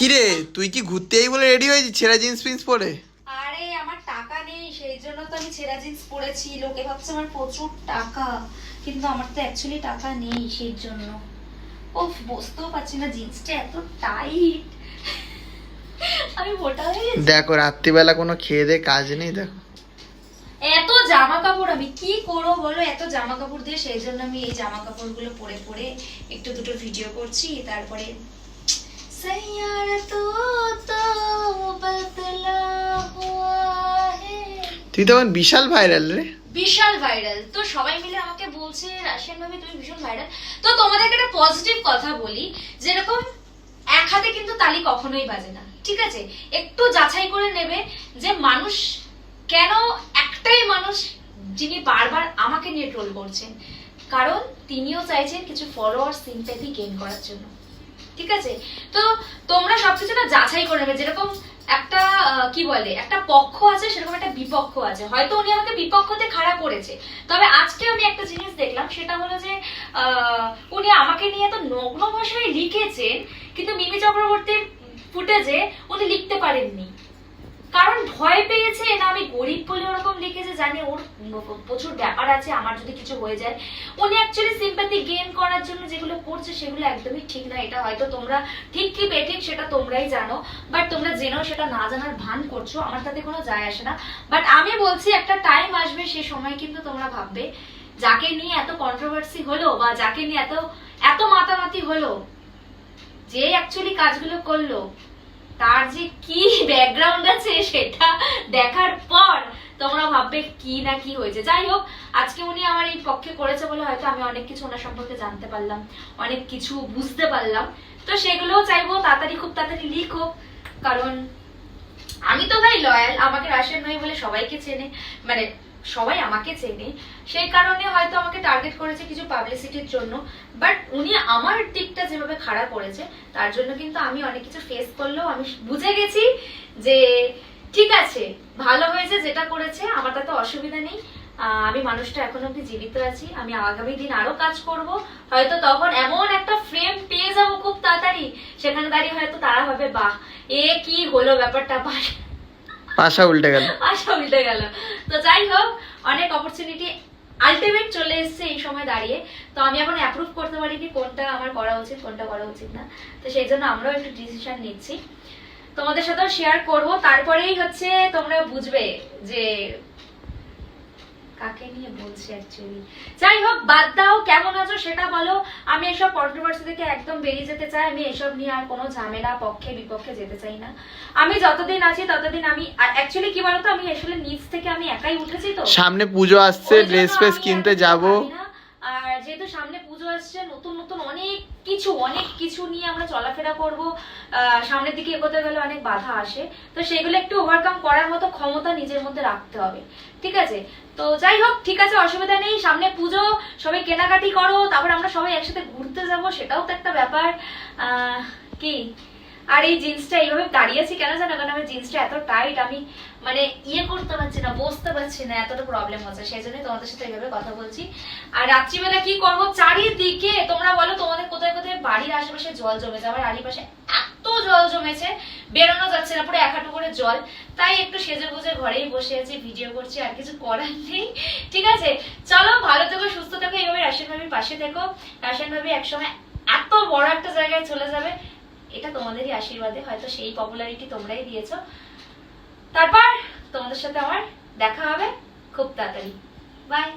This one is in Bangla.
কিরে তুই কি ঘুরতে এই বলে রেডি হয়েছিস ছেঁড়া জিন্স ফিন্স পরে? আরে আমার টাকা নেই সেই জন্য তো আমি ছেঁড়া জিন্স পরেছি। লোকে ভাবছে আমার প্রচুর টাকা কিন্তু আমার তো অ্যাকচুয়ালি টাকা নেই সেই জন্য। ও বুঝতেও পারছি না জিন্সটা এত টাইট আমি মোটা হয়ে গেছি। দেখো রাত্রিবেলা কোনো খেয়ে দে কাজ নেই দেখো। এত জামা কাপড় আমি কি করব বলো? এত জামা কাপড় দিয়ে সেই জন্য আমি এই জামা কাপড়গুলো পরে পরে একটু দুটো ভিডিও করছি তারপরে তুই তো বিশাল ভাইরাল রে। বিশাল ভাইরাল তো সবাই মিলে আমাকে বলছে রাশিয়ান ভাবে তুমি ভীষণ ভাইরাল তো তোমাদেরকে একটা পজিটিভ কথা বলি যেরকম এক হাতে কিন্তু তালি কখনোই বাজে না ঠিক আছে? একটু যাচাই করে নেবে যে মানুষ কেন একটাই মানুষ যিনি বারবার আমাকে নিয়ে ট্রোল করছেন। কারণ তিনিও চাইছেন কিছু ফলোয়ার সিম্প্যাথি গেইন করার জন্য। ঠিক আছে? তো তোমরা সবকিছু না যাচাই করে নেবে। যেরকম একটা কি বলে, একটা পক্ষ আছে, সেরকম একটা বিপক্ষ আছে। হয়তো উনি আমাকে বিপক্ষতে খাড়া করেছে। তবে আজকে আমি একটা জিনিস দেখলাম, সেটা হলো যে উনি আমাকে নিয়ে তো নগ্ন ভাষায় লিখেছেন, কিন্তু মিমি চক্রবর্তীর ফুটেজে উনি লিখতে পারেননি। কারণ ভয় পেয়েছে না, আমি গরিব বলে ওরকম লিখেছে, জানি ওর প্রচুর ব্যাপার আছে, আমার যদি কিছু হয়ে যায়। উনি অ্যাকচুয়ালি সিম্প্যাথি গেইন করার জন্য যেগুলো করছে, সেগুলো একদমই ঠিক না, এটা হয়তো তোমরা ঠিক কি বেঠিক সেটা তোমরাই জানো বাট তোমরা জেনেও সেটা না জানার ভান করছ, আমার তাতে কোনো যায় আসে না। বাট আমি বলছি, একটা টাইম আসবে, সে সময় কিন্তু তোমরা ভাববে, যাকে নিয়ে এত কন্ট্রোভার্সি হলো বা যাকে নিয়ে এত এত মাতামাতি হলো, যে অ্যাকচুয়ালি কাজগুলো করল তার যে কি ব্যাকগ্রাউন্ড আছে সেটা দেখার পর তোমরা ভাববে কি না কি হয়েছে। যাই হোক, আজকে উনি আমার এই পক্ষে করেছে বলে হয়তো আমি অনেক কিছু ওনার সম্পর্কে জানতে পারলাম, অনেক কিছু বুঝতে পারলাম। তো সেগুলোও চাইব, তাড়াতাড়ি খুব তাড়াতাড়ি লিখো, কারণ আমি তো ভাই লয়াল আমাকে রাশিয়ান নয় বলে সবাইকে চেনে মানে সবাই আমাকে চেনে। সেই কারণে হয়তো আমাকে টার্গেট করেছে কিছু পাবলিসিটির জন্য বাট উনি আমার দিকটা খারাপ করেছে তার জন্য কিন্তু আমি অনেক কিছু ফেস করলেও আমি বুঝে গেছি যে ঠিক আছে ভালো হয়েছে যেটা করেছে আমার তাতে অসুবিধা নেই। আমি মানুষটা এখন অব্দি জীবিত আছি আমি আগামী দিন আরও কাজ করব। হয়তো তখন এমন একটা ফ্রেম পেয়ে যাব খুব তাড়াতাড়ি সেখানে দাঁড়িয়ে হয়তো তারা ভাবে বাহ এ কি হলো ব্যাপারটা? বাহ। পাশা উল্টে গেল। আশা উল্টে গেল। তো যাই হোক অনেক অপরচুনিটি আলটিমেট চলে এসছে এই সময় দাঁড়িয়ে। তো আমি এখন অ্যাপ্রুভ করতে পারিনি কোনটা আমার করা উচিত, কোনটা করা উচিত না। তো সেই জন্য আমরাও একটু ডিসিশন নিচ্ছি। তোমাদের সাথেও শেয়ার করব। তারপরেই হচ্ছে তোমরা বুঝবে যে কাকে নিয়ে বলছি অ্যাকচুয়ালি যাই হোক বাদ দাও কেমন আছো সেটা বলো। আমি এসব কন্ট্রোভার্সি থেকে একদম বেরিয়ে যেতে চাই। আমি এসব নিয়ে আর কোনো ঝামেলা পক্ষে বিপক্ষে যেতে চাই না। আমি যতদিন আছি ততদিন আমি অ্যাকচুয়ালি কি বলতো আমি আসলে নিচ থেকে আমি একাই উঠেছি তো। সামনে পুজো আসছে ড্রেস ফ্রেস কিনতে যাব পারি না। আর যেহেতু সামনে পুজো আসছে নতুন নতুন অনেক কিছু, অনেক কিছু নিয়ে আমরা চলাফেরা করব। সামনের দিকে এগোতে গেলে অনেক বাধা আসে। তো সেগুলো একটু ওভারকাম করার মতো ক্ষমতা নিজের মধ্যে রাখতে হবে। ঠিক আছে? তো যাই হোক, ঠিক আছে, অসুবিধা নেই। সামনে পুজো, সবাই কেনাকাটি করো, তারপর আমরা সবাই একসাথে ঘুরতে যাব, সেটাও তো একটা ব্যাপার। কি? আর এই জিন্সটা এইভাবে দাঁড়িয়েছি কেন জানো? কারণ আমার জিন্সটা এত টাইট আমি মানে ইয়ে করতে পারছি না, বসতে পারছি না, এতটা প্রবলেম হচ্ছে। সেই জন্য তোমাদের সাথে এইভাবে কথা বলছি। আর রাত্রিবেলা কি করব? চারিদিকে, তোমরা বলো, তোমাদের কোথায় কোথায় বাড়ির আশেপাশে জল জমেছে? আমার আশেপাশে এত জল জমেছে, বেরোনো যাচ্ছে না, পুরো এক করে জল। তাই একটু সেজে গুজে ঘরেই বসে আছি ভিডিও করছি, আর কিছু করার নেই। ঠিক আছে? চলো, ভালো থেকো, সুস্থ থেকো, এইভাবে রাশিয়ান ভাবির পাশে থেকো। রাশিয়ান ভাবি একসময় এত বড় একটা জায়গায় চলে যাবে। এটা তোমাদেরই আশীর্বাদে, হয়তো সেই পপুলারিটি তোমরাই দিয়েছ। তারপর তোমাদের সাথে আমার দেখা হবে খুব তাড়াতাড়ি। বাই